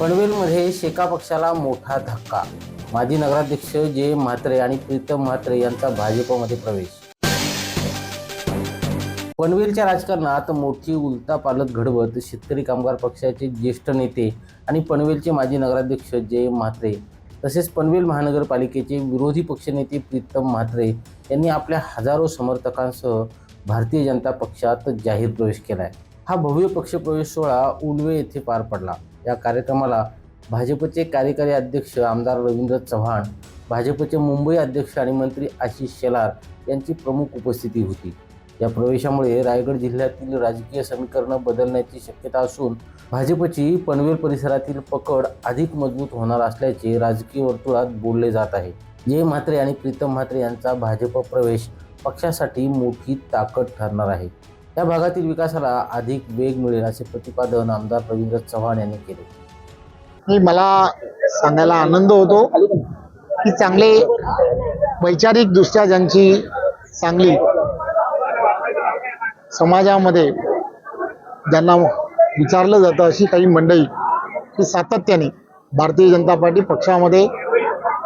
पनवेलमध्ये शेका पक्षाला मोठा धक्का. माजी नगराध्यक्ष जे म्हात्रे आणि प्रीतम म्हात्रे यांचा भाजपमध्ये प्रवेश. पनवेलच्या राजकारणात मोठी उलथापालट घडवत शेतकरी कामगार पक्षाचे ज्येष्ठ नेते आणि पनवेलचे माजी नगराध्यक्ष जय म्हात्रे तसेच पनवेल महानगरपालिकेचे विरोधी पक्षनेते प्रीतम म्हात्रे यांनी आपल्या हजारो समर्थकांसह भारतीय जनता पक्षात जाहीर प्रवेश केला आहे हा भव्य पक्षप्रवेश सोहळा उलवे येथे पार पडला. या कार्यक्रमाला भाजपचे कार्यकारी अध्यक्ष आमदार रवींद्र चव्हाण भाजपचे मुंबई अध्यक्ष आणि मंत्री आशिष शेलार यांची प्रमुख उपस्थिती होती. या प्रवेशामुळे रायगड जिल्ह्यातील राजकीय समीकरणं बदलण्याची शक्यता असून भाजपची पनवेल परिसरातील पकड अधिक मजबूत होणार असल्याचे राजकीय वर्तुळात बोलले जात आहे. जय म्हात्रे आणि प्रीतम म्हात्रे यांचा भाजप प्रवेश पक्षासाठी मोठी ताकद ठरणार आहे. या भागातील विकासाला अधिक वेग मिळेल असे प्रतिपादन आमदार रवींद्र चव्हाण यांनी केले. मला सांगायला आनंद होतो की चांगले वैचारिक दृष्ट्या ज्यांची चांगली समाजामध्ये ज्यांना विचारलं जातं अशी काही मंडळी ही सातत्याने भारतीय जनता पार्टी पक्षामध्ये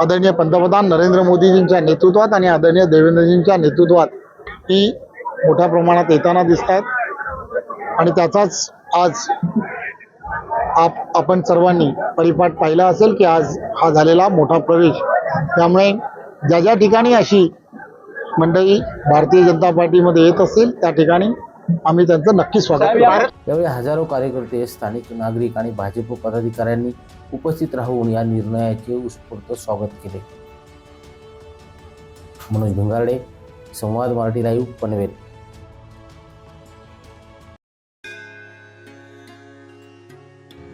आदरणीय पंतप्रधान नरेंद्र मोदीजींच्या नेतृत्वात आणि आदरणीय देवेंद्रजींच्या नेतृत्वात ही मोठ्या प्रमाणात येताना दिसत आहेत आणि त्याचाच आज आप आपण सर्वांनी परिपाठ पाहिला असेल की आज हा झालेला मोठा प्रवेश. त्यामुळे ज्या ज्या ठिकाणी अशी मंडळी भारतीय जनता पार्टीमध्ये येत असतील त्या ठिकाणी आम्ही त्यांचं नक्की स्वागत करू यावेळी हजारो कार्यकर्ते स्थानिक नागरिक आणि भाजप पदाधिकाऱ्यांनी उपस्थित राहून या निर्णयाचे उत्स्फूर्त स्वागत केले. मनोज भिंगारडे संवाद मराठी लाईव्ह पनवेल.